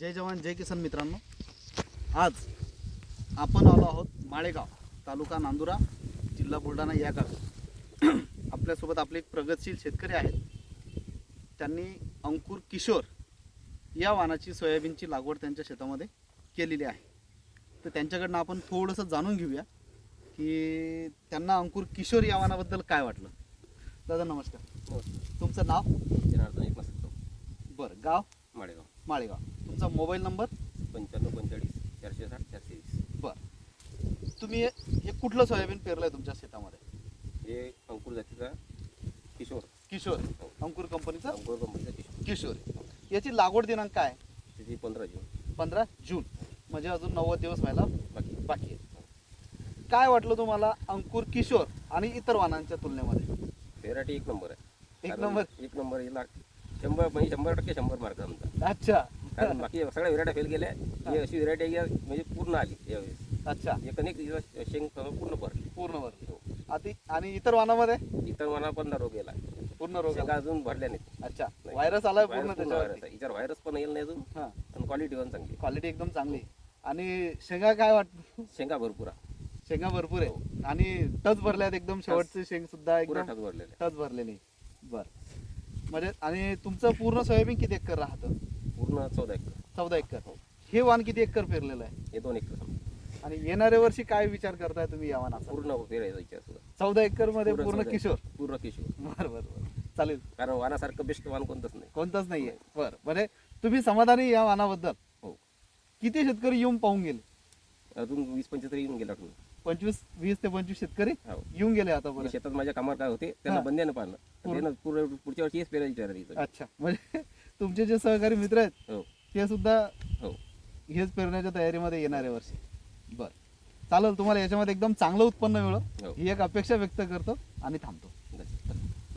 जय जवान जय किसान मित्रांनो. आज आपण आलो आहोत माळेगाव तालुका नांदुरा जिल्हा बुलढाणा या गावी. आपल्यासोबत आपले एक प्रगतशील शेतकरी आहेत. त्यांनी अंकुर किशोर या वाणाची सोयाबीनची लागवड त्यांच्या शेतामध्ये केलेली आहे. तर त्यांच्याकडनं आपण थोडंसं जाणून घेऊया की त्यांना अंकुर किशोर या वाणाबद्दल काय वाटलं? दादा नमस्कार. तुमचं नाव? जनार्दन बरं गाव? माळेगाव. माळेगाव. तुमचा मोबाईल नंबर? पंच्याण्णव पंचेचाळीस चारशे साठ चारशे वीस. बर. तुम्ही हे हे कुठलं सोयाबीन पेरलंय तुमच्या शेतामध्ये? हे अंकुर जातीचा किशोर. किशोर. अंकुर कंपनीचा? अंकुर कंपनीचा किशोर. किशोर. याची लागवड दिनांक काय? त्याची पंधरा जून. पंधरा जून. म्हणजे अजून नव्वद दिवस व्हायला बाकी. बाकी आहे काय वाटलं तुम्हाला अंकुर किशोर आणि इतर वाहनांच्या तुलनेमध्ये? व्हेरायटी एक नंबर आहे. एक कारण नंबर? एक नंबर हिला शंभर म्हणजे शंभर टक्के शंभर मार्क आमचा. अच्छा. कारण बाकी सगळ्या व्हेरायटी फेल गेल्या ही अशी व्हेरायटी म्हणजे पूर्ण आली यावेळेस. अच्छा. एक अनेक दिवस शेंग पूर्ण भरली. पूर्ण वर आधी आणि इतर वाहनामध्ये इतर मना पण रोग गेला. पूर्ण रोग अजून भरल्या नाही अच्छा. व्हायरस आलाय पूर्ण व्हायरस त्याच्यावर व्हायरस पण येईल नाही अजून. हा. आणि क्वालिटी पण चांगली क्वालिटी एकदम चांगली. आणि शेंगा काय वाटत शेंगा भरपूर. शेंगा भरपूर आहे. आणि टच भरल्यात एकदम शेवटचे शेंग सुद्धा एकदम ठस भरलेले. टच भरलेली. बर. म्हणजे आणि तुमचं पूर्ण सोयाबीन किती एकर राहतं? पूर्ण चौदा एकर. चौदा एकर. हे. वाण किती एकर पेरलेलं आहे? हे दोन एकर समजा. आणि येणाऱ्या वर्षी काय विचार करताय तुम्ही या वाणाचा पूर्ण पेरायचा विचार सुद्धा चौदा एकरमध्ये पूर्ण पूर्ण चौदा किशोर. पूर्ण किशोर. बर बर बर. चालेल. कारण वानासारखं बेस्ट वान कोणतंच नाही. कोणतंच नाहीये बर म्हणजे तुम्ही समाधानी या वाणाबद्दल हो. किती शेतकरी येऊन पाहून गेले? अजून वीस पंचवीस तरी येऊन गेला तुम्ही पंचवीस वीस ते पंचवीस शेतकरी हो. येऊन गेले मी आतापर्यंत शेतात माझ्या कामावर काय होते त्यांना हा. बंद्यानं पाडलं पूर्ण- त्यानं पूर्ण पुढच्या वर्षी हेच पेरायची तयारी आहे. अच्छा. म्हणजे तुमचे जे सहकारी मित्र आहेत हो. ते सुद्धा हो. हेच पेरण्याच्या तयारीमध्ये येणाऱ्या वर्षी. बर. चालेल तुम्हाला याच्यामध्ये एकदम चांगलं उत्पन्न मिळो हो. ही एक अपेक्षा व्यक्त करतो आणि थांबतो.